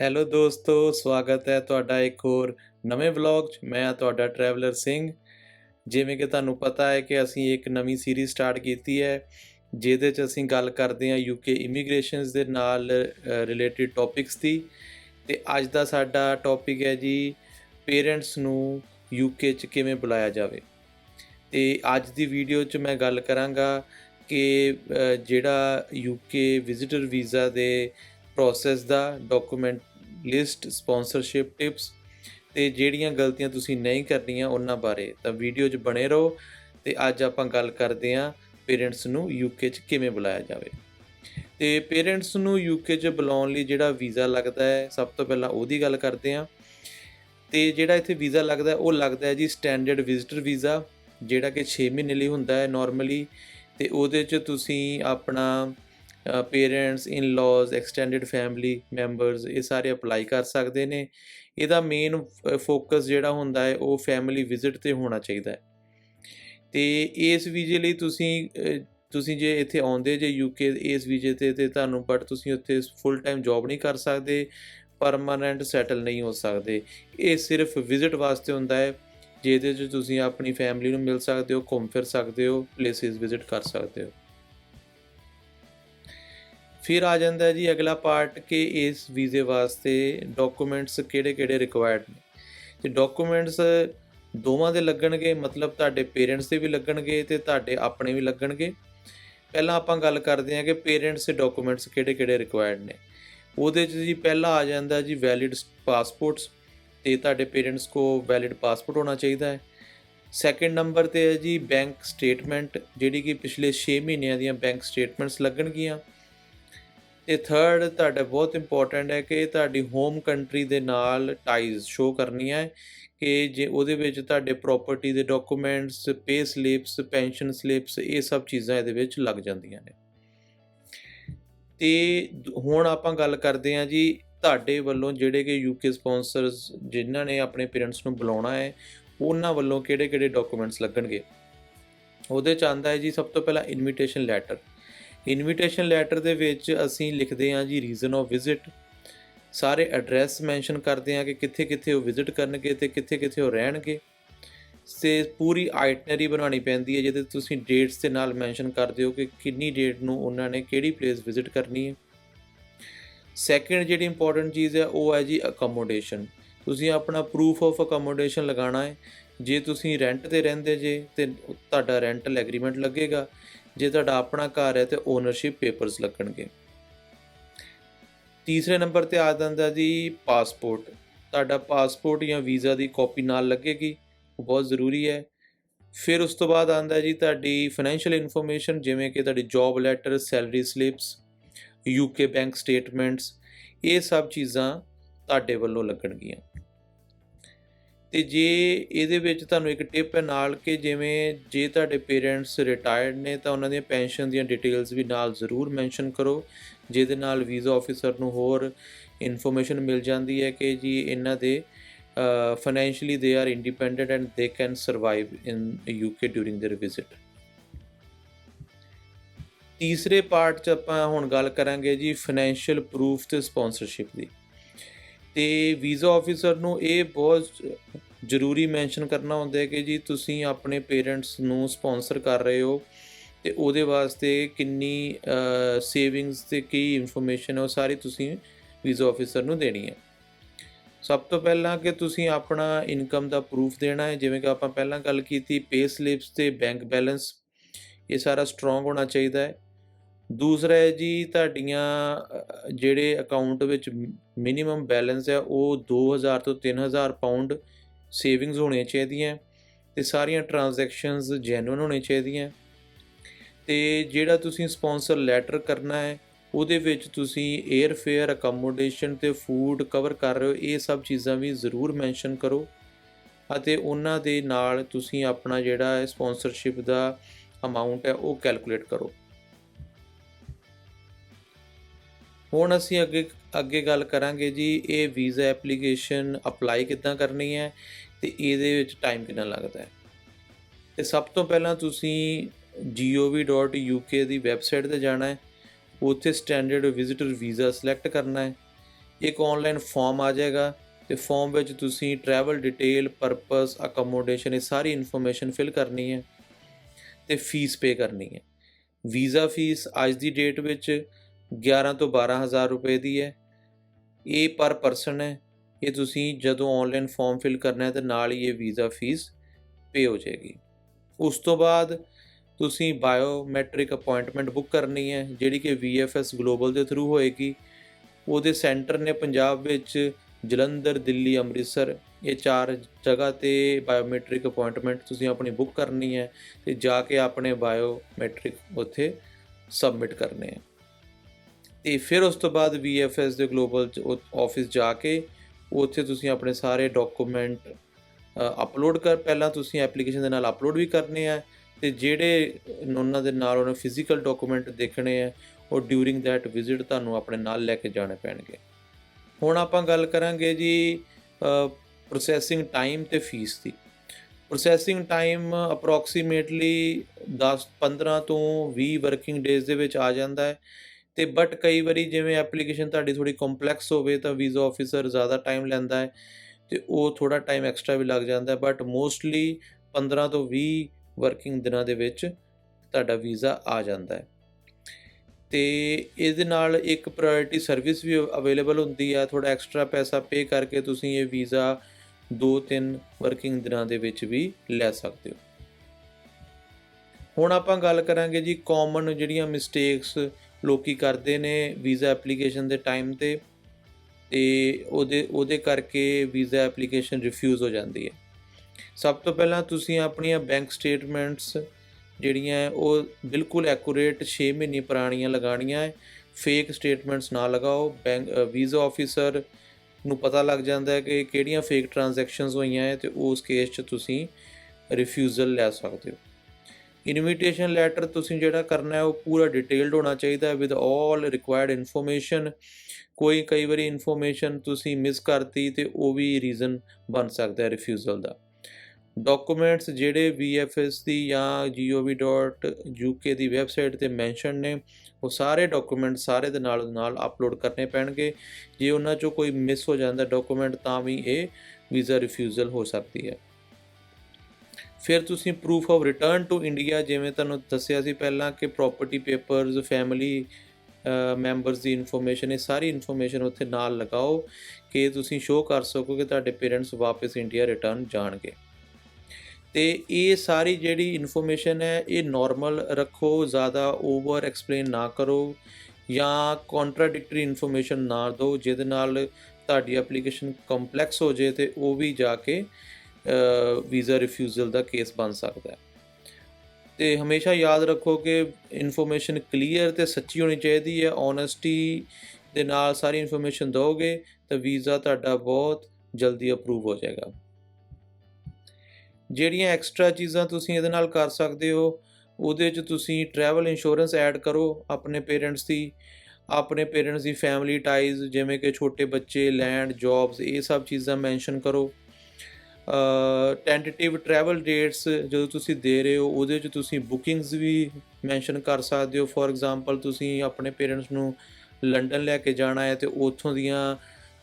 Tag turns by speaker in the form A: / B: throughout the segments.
A: Hello ਦੋਸਤੋ ਸਵਾਗਤ ਹੈ ਤੁਹਾਡਾ ਇੱਕ ਹੋਰ ਨਵੇਂ ਵਲੌਗ 'ਚ। ਮੈਂ ਹਾਂ ਤੁਹਾਡਾ ਟਰੈਵਲਰ ਸਿੰਘ। ਜਿਵੇਂ ਕਿ ਤੁਹਾਨੂੰ ਪਤਾ ਹੈ ਕਿ ਅਸੀਂ ਇੱਕ ਨਵੀਂ ਸੀਰੀਜ਼ ਸਟਾਰਟ ਕੀਤੀ ਹੈ ਜਿਹਦੇ 'ਚ ਅਸੀਂ ਗੱਲ ਕਰਦੇ ਹਾਂ ਯੂਕੇ ਇਮੀਗ੍ਰੇਸ਼ਨਸ ਦੇ ਨਾਲ ਰਿਲੇਟਡ ਟੌਪਿਕਸ ਦੀ। ਤੇ ਅੱਜ ਦਾ ਸਾਡਾ ਟੌਪਿਕ ਹੈ ਜੀ ਪੇਰੈਂਟਸ ਨੂੰ ਯੂਕੇ 'ਚ ਕਿਵੇਂ ਬੁਲਾਇਆ ਜਾਵੇ। ਤੇ ਅੱਜ ਦੀ ਵੀਡੀਓ 'ਚ ਮੈਂ ਗੱਲ ਕਰਾਂਗਾ ਕਿ ਅ, ਜਿਹੜਾ ਯੂਕੇ ਵਿਜ਼ਿਟਰ ਵੀਜ਼ਾ ਦੇ ਪ੍ਰੋਸੈਸ ਦਾ ਡਾਕੂਮੈਂਟ ਲਿਸਟ ਸਪਾਂਸਰਸ਼ਿਪ ਟਿਪਸ ਤੇ ਜਿਹੜੀਆਂ ਗਲਤੀਆਂ ਤੁਸੀਂ ਨਹੀਂ ਕਰਨੀਆਂ ਉਹਨਾਂ ਬਾਰੇ। ਤਾਂ ਵੀਡੀਓ 'ਚ ਬਣੇ ਰਹੋ ਤੇ ਅੱਜ ਆਪਾਂ ਗੱਲ ਕਰਦੇ ਹਾਂ ਪੇਰੈਂਟਸ ਨੂੰ ਯੂਕੇ 'ਚ ਕਿਵੇਂ ਬੁਲਾਇਆ ਜਾਵੇ। ਤੇ ਪੇਰੈਂਟਸ ਨੂੰ ਯੂਕੇ 'ਚ ਬੁਲਾਉਣ ਲਈ ਜਿਹੜਾ ਵੀਜ਼ਾ ਲੱਗਦਾ ਹੈ, ਸਭ ਤੋਂ ਪਹਿਲਾਂ ਉਹਦੀ ਗੱਲ ਕਰਦੇ ਹਾਂ। ਤੇ ਜਿਹੜਾ ਇੱਥੇ ਵੀਜ਼ਾ ਲੱਗਦਾ, ਉਹ ਲੱਗਦਾ ਹੈ ਜੀ ਸਟੈਂਡਰਡ ਵਿਜ਼ਿਟਰ ਵੀਜ਼ਾ, ਜਿਹੜਾ ਕਿ 6 ਮਹੀਨੇ ਲਈ ਹੁੰਦਾ ਹੈ ਨਾਰਮਲੀ ਤੇ ਉਹਦੇ 'ਚ ਤੁਸੀਂ ਆਪਣਾ parents in laws extended family members ਇਹ ਸਾਰੇ ਅਪਲਾਈ ਕਰ ਸਕਦੇ ਨੇ। ਇਹਦਾ ਮੇਨ ਫੋਕਸ ਜਿਹੜਾ ਹੁੰਦਾ ਹੈ, ਉਹ ਫੈਮਿਲੀ ਵਿਜ਼ਿਟ ਤੇ ਹੋਣਾ ਚਾਹੀਦਾ ਹੈ। ਤੇ ਇਸ ਵੀਜ਼ੇ ਲਈ ਤੁਸੀਂ ਤੁਸੀਂ ਜੇ ਇੱਥੇ ਆਉਂਦੇ ਜੇ ਯੂਕੇ ਇਸ ਵੀਜ਼ੇ ਤੇ ਤੇ ਤੁਹਾਨੂੰ ਬਟ ਤੁਸੀਂ ਉੱਥੇ ਫੁੱਲ ਟਾਈਮ ਜੌਬ ਨਹੀਂ ਕਰ ਸਕਦੇ ਪਰਮਾਨੈਂਟ ਸੈਟਲ ਨਹੀਂ ਹੋ ਸਕਦੇ। ਇਹ ਸਿਰਫ ਵਿਜ਼ਿਟ ਵਾਸਤੇ ਹੁੰਦਾ ਹੈ, ਜਿਹਦੇ 'ਚ ਤੁਸੀਂ ਆਪਣੀ ਫੈਮਿਲੀ ਨੂੰ ਮਿਲ ਸਕਦੇ ਹੋ, ਘੁੰਮ ਫਿਰ ਸਕਦੇ ਹੋ ਪਲੇਸਿਸ ਵਿਜ਼ਿਟ ਕਰ ਸਕਦੇ ਹੋ। ਫਿਰ ਆ ਜਾਂਦਾ ਜੀ ਅਗਲਾ ਪਾਰਟ ਕਿ ਇਸ ਵੀਜ਼ੇ ਵਾਸਤੇ ਡਾਕੂਮੈਂਟਸ ਕਿਹੜੇ-ਕਿਹੜੇ ਰਿਕੁਆਇਰਡ ਨੇ। ਤੇ ਡਾਕੂਮੈਂਟਸ ਦੋਵਾਂ ਦੇ ਲੱਗਣਗੇ, ਮਤਲਬ ਤੁਹਾਡੇ ਪੇਰੈਂਟਸ ਦੇ ਵੀ ਲੱਗਣਗੇ ਤੇ ਤੁਹਾਡੇ ਆਪਣੇ ਵੀ ਲੱਗਣਗੇ। ਪਹਿਲਾਂ ਆਪਾਂ ਗੱਲ ਕਰਦੇ ਹਾਂ ਕਿ ਪੇਰੈਂਟਸ ਦੇ ਡਾਕੂਮੈਂਟਸ ਕਿਹੜੇ-ਕਿਹੜੇ ਰਿਕੁਆਇਰਡ ਨੇ। ਉਹਦੇ 'ਚ ਜੀ ਪਹਿਲਾ ਆ ਜਾਂਦਾ ਜੀ ਵੈਲਿਡ ਪਾਸਪੋਰਟਸ ਤੇ ਤੁਹਾਡੇ ਪੇਰੈਂਟਸ ਕੋ ਵੈਲਿਡ ਪਾਸਪੋਰਟ ਹੋਣਾ ਚਾਹੀਦਾ ਹੈ। ਸੈਕੰਡ ਨੰਬਰ ਤੇ ਹੈ ਜੀ ਬੈਂਕ ਸਟੇਟਮੈਂਟ ਜਿਹੜੀ ਕਿ ਪਿਛਲੇ 6 ਮਹੀਨਿਆਂ ਦੀਆਂ ਬੈਂਕ ਸਟੇਟਮੈਂਟਸ ਲੱਗਣਗੀਆਂ। ਤੇ ਥਰਡ ਤੁਹਾਡਾ ਬਹੁਤ ਇੰਪੋਰਟੈਂਟ ਹੈ ਕਿ ਤੁਹਾਡੀ ਹੋਮ ਕੰਟਰੀ ਦੇ ਨਾਲ ਟਾਈਜ਼ ਸ਼ੋ ਕਰਨੀਆਂ ਹੈ ਕਿ ਜੇ ਉਹਦੇ ਵਿੱਚ ਤੁਹਾਡੇ ਪ੍ਰਾਪਰਟੀ ਦੇ documents pay slips pension slips ਇਹ ਸਭ ਚੀਜ਼ਾਂ ਇਹਦੇ ਵਿੱਚ ਲੱਗ ਜਾਂਦੀਆਂ ਨੇ। ਤੇ ਦ- ਹੁਣ ਆਪਾਂ ਗੱਲ ਕਰਦੇ ਹਾਂ ਜੀ, ਤੁਹਾਡੇ ਵੱਲੋਂ ਜਿਹੜੇ ਕਿ ਯੂਕੇ ਸਪਾਂਸਰਸ ਜਿਨ੍ਹਾਂ ਨੇ ਆਪਣੇ ਪੇਰੈਂਟਸ ਨੂੰ ਬੁਲਾਉਣਾ ਹੈ, ਉਹਨਾਂ ਵੱਲੋਂ ਕਿਹੜੇ-ਕਿਹੜੇ ਡਾਕੂਮੈਂਟਸ ਲੱਗਣਗੇ? ਉਹਦੇ ਚ ਆਂਦਾ ਹੈ ਜੀ ਸਭ ਤੋਂ ਪਹਿਲਾਂ ਇਨਵੀਟੇਸ਼ਨ ਲੈਟਰ ਇਨਵੀਟੇਸ਼ਨ ਲੈਟਰ ਦੇ ਵਿੱਚ ਅਸੀਂ ਲਿਖਦੇ ਹਾਂ ਜੀ ਰੀਜ਼ਨ ਆਫ ਵਿਜ਼ਿਟ ਸਾਰੇ ਐਡਰੈਸ ਮੈਂਸ਼ਨ ਕਰਦੇ ਹਾਂ ਕਿ ਕਿੱਥੇ-ਕਿੱਥੇ ਉਹ ਵਿਜ਼ਿਟ ਕਰਨਗੇ ਤੇ ਕਿੱਥੇ-ਕਿੱਥੇ ਉਹ ਰਹਿਣਗੇ। ਤੇ ਪੂਰੀ ਆਈਟਨਰੀ ਬਣਾਉਣੀ ਪੈਂਦੀ ਹੈ, ਜਿਹਦੇ 'ਚ ਤੁਸੀਂ ਡੇਟਸ ਦੇ ਨਾਲ ਮੈਂਸ਼ਨ ਕਰਦੇ ਹੋ ਕਿ ਕਿੰਨੀ ਡੇਟ ਨੂੰ ਉਹਨਾਂ ਨੇ ਕਿਹੜੀ ਪਲੇਸ ਵਿਜ਼ਿਟ ਕਰਨੀ ਹੈ। ਸੈਕਿੰਡ ਜਿਹੜੀ ਇੰਪੋਰਟੈਂਟ ਚੀਜ਼ ਹੈ, ਉਹ ਹੈ ਜੀ ਅਕਮੋਡੇਸ਼ਨ ਤੁਸੀਂ ਆਪਣਾ ਪ੍ਰੂਫ ਆਫ ਅਕਮੋਡੇਸ਼ਨ ਲਗਾਉਣਾ ਹੈ। ਜੇ ਤੁਸੀਂ ਰੈਂਟ ਤੇ ਰਹਿੰਦੇ ਜੇ, ਤੇ ਤੁਹਾਡਾ ਰੈਂਟਲ ਐਗਰੀਮੈਂਟ ਲੱਗੇਗਾ। ਜੇ ਤੁਹਾਡਾ ਆਪਣਾ ਘਰ ਹੈ ਤੇ ਓਨਰਸ਼ਿਪ ਪੇਪਰਸ ਲੱਗਣਗੇ। ਤੀਸਰੇ ਨੰਬਰ ਤੇ ਆ ਜਾਂਦਾ ਜੀ ਪਾਸਪੋਰਟ ਤੁਹਾਡਾ ਪਾਸਪੋਰਟ ਜਾਂ ਵੀਜ਼ਾ ਦੀ ਕਾਪੀ ਨਾਲ ਲੱਗੇਗੀ, ਉਹ ਬਹੁਤ ਜ਼ਰੂਰੀ ਹੈ। ਫਿਰ ਉਸ ਤੋਂ ਬਾਅਦ ਆਂਦਾ ਜੀ ਤੁਹਾਡੀ ਫਾਈਨੈਂਸ਼ੀਅਲ ਇਨਫੋਰਮੇਸ਼ਨ ਜਿਵੇਂ ਕਿ ਤੁਹਾਡੀ job letter salary slips UK bank statements ਇਹ ਸਭ ਚੀਜ਼ਾਂ ਤੁਹਾਡੇ ਵੱਲੋਂ ਲੱਗਣਗੀਆਂ। ਤੇ ਜੇ ਇਹਦੇ ਵਿੱਚ ਤੁਹਾਨੂੰ ਇੱਕ ਟਿਪ ਹੈ ਨਾਲ ਕਿ ਜਿਵੇਂ ਜੇ ਤੁਹਾਡੇ ਪੇਰੈਂਟਸ ਰਿਟਾਇਰਡ ਨੇ ਤਾਂ ਉਹਨਾਂ ਦੀਆਂ ਪੈਨਸ਼ਨ ਦੀਆਂ ਡਿਟੇਲਸ ਵੀ ਨਾਲ ਜ਼ਰੂਰ ਮੈਂਸ਼ਨ ਕਰੋ ਜਿਹਦੇ ਨਾਲ ਵੀਜ਼ਾ ਆਫੀਸਰ ਨੂੰ ਹੋਰ ਇਨਫੋਰਮੇਸ਼ਨ ਮਿਲ ਜਾਂਦੀ ਹੈ ਕਿ ਜੀ ਇਹਨਾਂ ਦੇ financially they are independent and they can survive in UK during their visit ਤੀਸਰੇ ਪਾਰਟ 'ਚ ਆਪਾਂ ਹੁਣ ਗੱਲ ਕਰਾਂਗੇ ਜੀ ਫਾਈਨੈਂਸ਼ੀਅਲ ਪ੍ਰੂਫ ਤੇ ਸਪਾਂਸਰਸ਼ਿਪ ਦੀ ਤੇ ਵੀਜ਼ਾ ਆਫੀਸਰ ਨੂੰ ਇਹ ਬਹੁਤ ਜ਼ਰੂਰੀ ਮੈਂਸ਼ਨ ਕਰਨਾ ਹੁੰਦਾ ਹੈ ਕਿ ਜੀ ਤੁਸੀਂ ਆਪਣੇ ਪੇਰੈਂਟਸ ਨੂੰ ਸਪਾਂਸਰ ਕਰ ਰਹੇ ਹੋ ਤੇ ਉਹਦੇ ਵਾਸਤੇ ਕਿੰਨੀ ਸੇਵਿੰਗਸ ਤੇ ਕੀ ਇਨਫੋਰਮੇਸ਼ਨ ਹੈ ਉਹ ਸਾਰੀ ਤੁਸੀਂ ਵੀਜ਼ਾ ਆਫੀਸਰ ਨੂੰ ਦੇਣੀ ਹੈ। ਸਭ ਤੋਂ ਪਹਿਲਾਂ ਕਿ ਤੁਸੀਂ ਆਪਣਾ ਇਨਕਮ ਦਾ ਪ੍ਰੂਫ ਦੇਣਾ ਹੈ, ਜਿਵੇਂ ਕਿ ਆਪਾਂ ਪਹਿਲਾਂ ਗੱਲ ਕੀਤੀ ਪੇ ਸਲਿਪਸ ਤੇ ਬੈਂਕ ਬੈਲੈਂਸ ਇਹ ਸਾਰਾ ਸਟਰੋਂਗ ਹੋਣਾ ਚਾਹੀਦਾ ਹੈ। ਦੂਸਰਾ ਹੈ ਜੀ ਤੁਹਾਡੀਆਂ ਜਿਹੜੇ ਅਕਾਊਂਟ ਵਿੱਚ ਮਿਨੀਮਮ ਬੈਲੈਂਸ ਹੈ, ਉਹ 2000 ਤੋਂ 3000 ਪਾਉਂਡ ਸੇਵਿੰਗਸ ਹੋਣੀਆਂ ਚਾਹੀਦੀਆਂ ਤੇ ਸਾਰੀਆਂ ਟ੍ਰਾਂਜੈਕਸ਼ਨਸ ਜੈਨੂਇਨ ਹੋਣੀਆਂ ਚਾਹੀਦੀਆਂ ਤੇ ਜਿਹੜਾ ਤੁਸੀਂ ਸਪਾਂਸਰ ਲੈਟਰ ਕਰਨਾ ਹੈ, ਉਹਦੇ ਵਿੱਚ ਤੁਸੀਂ 에ਅਰ ਫੇਅਰ ਅਕਮੋਡੇਸ਼ਨ ਤੇ ਫੂਡ ਕਵਰ ਕਰ ਰਹੇ ਹੋ, ਇਹ ਸਭ ਚੀਜ਼ਾਂ ਵੀ ਜ਼ਰੂਰ ਮੈਂਸ਼ਨ ਕਰੋ ਅਤੇ ਉਹਨਾਂ ਦੇ ਨਾਲ ਤੁਸੀਂ ਆਪਣਾ ਜਿਹੜਾ ਸਪਾਂਸਰਸ਼ਿਪ ਦਾ ਅਮਾਉਂਟ ਹੈ, ਉਹ ਕੈਲਕੂਲੇਟ ਕਰੋ। ਹੁਣ ਅਸੀਂ ਅੱਗੇ ਅੱਗੇ ਗੱਲ ਕਰਾਂਗੇ ਜੀ, ਇਹ ਵੀਜ਼ਾ ਐਪਲੀਕੇਸ਼ਨ ਅਪਲਾਈ ਕਿੱਦਾਂ ਕਰਨੀ ਹੈ ਤੇ ਇਹਦੇ ਵਿੱਚ ਟਾਈਮ ਕਿੰਨਾ ਲੱਗਦਾ ਹੈ। ਤੇ ਸਭ ਤੋਂ ਪਹਿਲਾਂ ਤੁਸੀਂ gov.uk ਦੀ ਵੈਬਸਾਈਟ ਤੇ ਜਾਣਾ ਹੈ, ਉੱਥੇ ਸਟੈਂਡਰਡ ਵਿਜ਼ਿਟਰ ਵੀਜ਼ਾ ਸਿਲੈਕਟ ਕਰਨਾ ਹੈ। ਇੱਕ ਆਨਲਾਈਨ ਫਾਰਮ ਆ ਜਾਏਗਾ ਤੇ ਫਾਰਮ ਵਿੱਚ ਤੁਸੀਂ ਟਰੈਵਲ ਡਿਟੇਲ ਪਰਪਸ ਅਕਮੋਡੇਸ਼ਨ ਇਹ ਸਾਰੀ ਇਨਫੋਰਮੇਸ਼ਨ ਫਿਲ ਕਰਨੀ ਹੈ ਤੇ ਫੀਸ ਪੇ ਕਰਨੀ ਹੈ। ਵੀਜ਼ਾ ਫੀਸ ਅੱਜ ਦੀ ਡੇਟ ਵਿੱਚ 11 ਤੋਂ 12000 ਰੁਪਏ ਦੀ ਹੈ। ਇਹ ਪਰ ਪਰਸਨ ਹੈ। ਇਹ ਤੁਸੀਂ ਜਦੋਂ ਆਨਲਾਈਨ ਫਾਰਮ ਫਿਲ ਕਰਨਾ ਹੈ ਤੇ ਨਾਲ ਹੀ ਇਹ ਵੀਜ਼ਾ ਫੀਸ ਪੇ ਹੋ ਜਾਏਗੀ। ਉਸ ਤੋਂ ਬਾਅਦ ਤੁਸੀਂ ਬਾਇਓਮੈਟ੍ਰਿਕ ਅਪਾਇੰਟਮੈਂਟ ਬੁੱਕ ਕਰਨੀ ਹੈ, ਜਿਹੜੀ ਕਿ VFS ਗਲੋਬਲ ਦੇ ਥਰੂ ਹੋਏਗੀ। ਉਹਦੇ ਸੈਂਟਰ ਨੇ ਪੰਜਾਬ ਵਿੱਚ ਜਲੰਧਰ, ਦਿੱਲੀ, ਅੰਮ੍ਰਿਤਸਰ ਇਹ ਚਾਰ ਜਗ੍ਹਾ ਤੇ ਬਾਇਓਮੈਟ੍ਰਿਕ ਅਪਾਇੰਟਮੈਂਟ ਤੁਸੀਂ ਆਪਣੀ ਬੁੱਕ ਕਰਨੀ ਹੈ ਤੇ ਜਾ ਕੇ ਆਪਣੇ ਬਾਇਓਮੈਟ੍ਰਿਕ ਉੱਥੇ ਸਬਮਿਟ ਕਰਨੇ ਹੈ। ਤੇ ਫਿਰ ਉਸ ਤੋਂ ਬਾਅਦ VFS ਦੇ ਗਲੋਬਲ ਆਫਿਸ ਜਾ ਕੇ ਉੱਥੇ ਤੁਸੀਂ ਆਪਣੇ ਸਾਰੇ ਡਾਕੂਮੈਂਟ ਅਪਲੋਡ ਕਰ, ਪਹਿਲਾਂ ਤੁਸੀਂ ਐਪਲੀਕੇਸ਼ਨ ਦੇ ਨਾਲ ਅਪਲੋਡ ਵੀ ਕਰਨੇ ਆ ਤੇ ਜਿਹੜੇ ਉਹਨਾਂ ਦੇ ਨਾਲ ਉਹਨਾਂ ਫਿਜ਼ੀਕਲ ਡਾਕੂਮੈਂਟ ਦੇਖਣੇ ਆ, ਉਹ ਡਿਊਰਿੰਗ ਥੈਟ ਵਿਜ਼ਿਟ ਤੁਹਾਨੂੰ ਆਪਣੇ ਨਾਲ ਲੈ ਕੇ ਜਾਣੇ ਪੈਣਗੇ। ਹੁਣ ਆਪਾਂ ਗੱਲ ਕਰਾਂਗੇ ਜੀ ਪ੍ਰੋਸੈਸਿੰਗ ਟਾਈਮ ਤੇ ਫੀਸ ਦੀ। ਪ੍ਰੋਸੈਸਿੰਗ ਟਾਈਮ ਅਪਰੋਕਸੀਮੇਟਲੀ 10 15 ਤੋਂ 20 ਵਰਕਿੰਗ ਡੇਜ਼ ਦੇ ਵਿੱਚ ਆ ਜਾਂਦਾ ਹੈ। ਤੇ ਬਟ ਕਈ ਵਾਰੀ ਜਿਵੇਂ ਐਪਲੀਕੇਸ਼ਨ ਤੁਹਾਡੀ ਥੋੜੀ ਕੰਪਲੈਕਸ ਹੋਵੇ ਤਾਂ ਵੀਜ਼ਾ ਆਫੀਸਰ ਜ਼ਿਆਦਾ ਟਾਈਮ ਲੈਂਦਾ ਹੈ ਤੇ ਉਹ ਥੋੜਾ ਟਾਈਮ ਐਕਸਟਰਾ ਵੀ ਲੱਗ ਜਾਂਦਾ ਹੈ ਬਟ ਮੋਸਟਲੀ 15 ਤੋਂ 20 ਵਰਕਿੰਗ ਦਿਨਾਂ ਦੇ ਵਿੱਚ ਤੁਹਾਡਾ ਵੀਜ਼ਾ ਆ ਜਾਂਦਾ ਹੈ। ਤੇ ਇਹਦੇ ਨਾਲ ਇੱਕ ਪ੍ਰਾਇੋਰਟੀ ਸਰਵਿਸ ਵੀ ਅਵੇਲੇਬਲ ਹੁੰਦੀ ਆ ਥੋੜਾ ਐਕਸਟਰਾ ਪੈਸਾ ਪੇ ਕਰਕੇ ਤੁਸੀਂ ਇਹ ਵੀਜ਼ਾ 2-3 ਵਰਕਿੰਗ ਦਿਨਾਂ ਦੇ ਵਿੱਚ ਵੀ ਲੈ ਸਕਦੇ ਹੋ। ਹੁਣ ਆਪਾਂ ਗੱਲ ਕਰਾਂਗੇ ਜੀ ਕਾਮਨ ਜਿਹੜੀਆਂ ਮਿਸਟੇਕਸ ਲੋਕੀ ਕਰਦੇ ਨੇ ਵੀਜ਼ਾ ਐਪਲੀਕੇਸ਼ਨ ਦੇ ਟਾਈਮ ਤੇ ਤੇ ਉਹਦੇ ਉਹਦੇ ਕਰਕੇ ਵੀਜ਼ਾ ਐਪਲੀਕੇਸ਼ਨ ਰਿਫਿਊਜ਼ ਹੋ ਜਾਂਦੀ ਹੈ। ਸਭ ਤੋਂ ਪਹਿਲਾਂ ਤੁਸੀਂ ਆਪਣੀਆਂ ਬੈਂਕ ਸਟੇਟਮੈਂਟਸ ਜਿਹੜੀਆਂ ਉਹ ਬਿਲਕੁਲ ਐਕੂਰੇਟ 6 ਮਹੀਨੇ ਪੁਰਾਣੀਆਂ ਲਗਾਣੀਆਂ ਹੈ। ਫੇਕ ਸਟੇਟਮੈਂਟਸ ਨਾ ਲਗਾਓ। ਬੈਂਕ ਵੀਜ਼ਾ ਆਫੀਸਰ ਨੂੰ ਪਤਾ ਲੱਗ ਜਾਂਦਾ ਹੈ ਕਿ ਕਿਹੜੀਆਂ ਫੇਕ ਟ੍ਰਾਂਜੈਕਸ਼ਨਸ ਹੋਈਆਂ ਹੈ ਤੇ ਉਸ ਕੇਸ 'ਚ ਤੁਸੀਂ ਰਿਫਿਊਜ਼ਲ ਲੈ ਸਕਦੇ ਹੋ। ਇਨਵੀਟੇਸ਼ਨ ਲੈਟਰ ਤੁਸੀਂ ਜਿਹੜਾ ਕਰਨਾ ਹੈ, ਉਹ ਪੂਰਾ ਡਿਟੇਲਡ ਹੋਣਾ ਚਾਹੀਦਾ ਹੈ ਵਿਦ ਆਲ ਰਿਕੁਆਇਰਡ ਇਨਫੋਰਮੇਸ਼ਨ ਕੋਈ ਕਈ ਵਾਰੀ ਇਨਫੋਰਮੇਸ਼ਨ ਤੁਸੀਂ ਮਿਸ ਕਰਤੀ ਤੇ ਉਹ ਵੀ ਰੀਜ਼ਨ ਬਣ ਸਕਦਾ ਹੈ ਰਿਫਿਊਜ਼ਲ ਦਾ। ਡਾਕੂਮੈਂਟਸ ਜਿਹੜੇ VFS ਦੀ ਜਾਂ gov.uk ਦੀ ਵੈਬਸਾਈਟ ਤੇ ਮੈਂਸ਼ਨ ਨੇ, ਉਹ ਸਾਰੇ ਡਾਕੂਮੈਂਟ ਸਾਰੇ ਦੇ ਨਾਲ ਨਾਲ ਅਪਲੋਡ ਕਰਨੇ ਪੈਣਗੇ। ਜੇ ਉਹਨਾਂ ਚੋਂ ਕੋਈ ਮਿਸ ਹੋ ਜਾਂਦਾ ਡਾਕੂਮੈਂਟ ਤਾਂ ਵੀ ਇਹ ਵੀਜ਼ਾ ਰਿਫਿਊਜ਼ਲ ਹੋ ਸਕਦੀ ਹੈ। ਫਿਰ ਤੁਸੀਂ proof of return to India ਜਿਵੇਂ ਤੁਹਾਨੂੰ ਦੱਸਿਆ ਸੀ ਪਹਿਲਾਂ ਕਿ ਪ੍ਰਾਪਰਟੀ ਪੇਪਰਸ ਫੈਮਿਲੀ ਮੈਂਬਰਸ ਦੀ ਇਨਫੋਰਮੇਸ਼ਨ ਇਹ ਸਾਰੀ ਇਨਫੋਰਮੇਸ਼ਨ ਉੱਥੇ ਨਾਲ ਲਗਾਓ ਕਿ ਤੁਸੀਂ ਸ਼ੋਅ ਕਰ ਸਕੋ ਕਿ ਤੁਹਾਡੇ ਪੇਰੈਂਟਸ ਵਾਪਸ ਇੰਡੀਆ ਰਿਟਰਨ ਜਾਣਗੇ। ਤੇ ਇਹ ਸਾਰੀ ਜਿਹੜੀ ਇਨਫੋਰਮੇਸ਼ਨ ਹੈ, ਇਹ ਨਾਰਮਲ ਰੱਖੋ, ਜ਼ਿਆਦਾ ਓਵਰ ਐਕਸਪਲੇਨ ਨਾ ਕਰੋ ਜਾਂ ਕੰਟਰਾਡਿਕਟਰੀ ਇਨਫੋਰਮੇਸ਼ਨ ਨਾ ਦਿਓ, ਜਿਹਦੇ ਨਾਲ ਤੁਹਾਡੀ ਐਪਲੀਕੇਸ਼ਨ ਕੰਪਲੈਕਸ ਹੋ ਜੇ ਤੇ ਉਹ ਵੀ ਜਾ ਕੇ ਵੀਜ਼ਾ ਰਿਫਿਊਜ਼ਲ ਦਾ ਕੇਸ ਬਣ ਸਕਦਾ ਹੈ। ਤੇ ਹਮੇਸ਼ਾ ਯਾਦ ਰੱਖੋ ਕਿ ਇਨਫੋਰਮੇਸ਼ਨ ਕਲੀਅਰ ਤੇ ਸੱਚੀ ਹੋਣੀ ਚਾਹੀਦੀ ਹੈ। ਓਨੈਸਟੀ ਦੇ ਨਾਲ ਸਾਰੀ ਇਨਫੋਰਮੇਸ਼ਨ ਦੋਗੇ ਤਾਂ ਵੀਜ਼ਾ ਤੁਹਾਡਾ ਬਹੁਤ ਜਲਦੀ ਅਪਰੂਵ ਹੋ ਜਾਏਗਾ। ਜਿਹੜੀਆਂ ਐਕਸਟਰਾ ਚੀਜ਼ਾਂ ਤੁਸੀਂ ਇਹਦੇ ਨਾਲ ਕਰ ਸਕਦੇ ਹੋ, ਉਹਦੇ 'ਚ ਤੁਸੀਂ ਟਰੈਵਲ ਇੰਸ਼ੋਰੈਂਸ ਐਡ ਕਰੋ ਆਪਣੇ ਪੇਰੈਂਟਸ ਦੀ। ਆਪਣੇ ਪੇਰੈਂਟਸ ਦੀ ਫੈਮਿਲੀ ਟਾਈਜ਼ ਜਿਵੇਂ ਕਿ ਛੋਟੇ ਬੱਚੇ ਲੈਂਡ ਜੌਬਸ ਇਹ ਸਭ ਚੀਜ਼ਾਂ ਮੈਂਸ਼ਨ ਕਰੋ। ਟੈਂਟੇਟਿਵ ਟਰੈਵਲ ਡੇਟਸ ਜਦੋਂ ਤੁਸੀਂ ਦੇ ਰਹੇ ਹੋ, ਉਹਦੇ 'ਚ ਤੁਸੀਂ ਬੁਕਿੰਗਸ ਵੀ ਮੈਂਸ਼ਨ ਕਰ ਸਕਦੇ ਹੋ। ਫੋਰ ਐਗਜ਼ਾਮਪਲ ਤੁਸੀਂ ਆਪਣੇ ਪੇਰੈਂਟਸ ਨੂੰ ਲੰਡਨ ਲੈ ਕੇ ਜਾਣਾ ਹੈ ਤੇ ਉੱਥੋਂ ਦੀਆਂ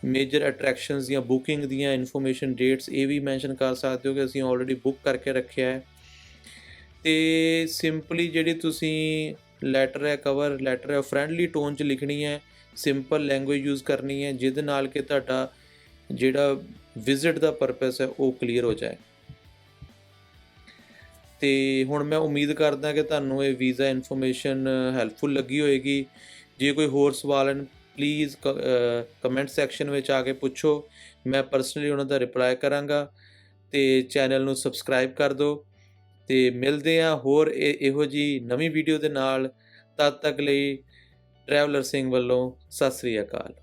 A: ਮੇਜਰ ਅਟਰੈਕਸ਼ਨਸ ਦੀਆਂ ਬੁਕਿੰਗ ਦੀਆਂ ਇਨਫੋਰਮੇਸ਼ਨ ਡੇਟਸ ਇਹ ਵੀ ਮੈਂਸ਼ਨ ਕਰ ਸਕਦੇ ਹੋ ਕਿ ਅਸੀਂ ਆਲਰੇਡੀ ਬੁੱਕ ਕਰਕੇ ਰੱਖਿਆ ਹੈ। ਤੇ ਸਿੰਪਲੀ ਜਿਹੜੀ ਤੁਸੀਂ ਲੈਟਰ ਹੈ ਕਵਰ ਲੈਟਰ ਹੈ ਫ੍ਰੈਂਡਲੀ ਟੋਨ 'ਚ ਲਿਖਣੀ ਹੈ ਸਿੰਪਲ ਲੈਂਗੁਏਜ ਯੂਜ਼ ਕਰਨੀ ਹੈ, ਜਿਹਦੇ ਨਾਲ ਕਿ ਤੁਹਾਡਾ ਜਿਹੜਾ ਵਿਜ਼ਿਟ ਦਾ ਪਰਪਸ ਹੈ, ਉਹ ਕਲੀਅਰ ਹੋ ਜਾਏ। ਤੇ ਹੁਣ ਮੈਂ ਉਮੀਦ ਕਰਦਾ ਕਿ ਤੁਹਾਨੂੰ ਇਹ ਵੀਜ਼ਾ ਇਨਫੋਰਮੇਸ਼ਨ ਹੈਲਪਫੁਲ ਲੱਗੀ ਹੋਏਗੀ। ਜੇ ਕੋਈ ਹੋਰ ਸਵਾਲ ਹਨ ਪਲੀਜ਼ ਕਮੈਂਟ ਸੈਕਸ਼ਨ ਵਿੱਚ ਆ ਕੇ ਪੁੱਛੋ। ਮੈਂ ਪਰਸਨਲੀ ਉਹਨਾਂ ਦਾ ਰਿਪਲਾਈ ਕਰਾਂਗਾ ਤੇ ਚੈਨਲ ਨੂੰ ਸਬਸਕ੍ਰਾਈਬ ਕਰ ਦਿਓ। ਤੇ ਮਿਲਦੇ ਆ ਹੋਰ ਇਹੋ ਜੀ ਨਵੀਂ ਵੀਡੀਓ ਦੇ ਨਾਲ। ਤਦ ਤੱਕ ਲਈ ਟਰੈਵਲਰ ਸਿੰਘ ਵੱਲੋਂ ਸਤਿ ਸ੍ਰੀ ਅਕਾਲ।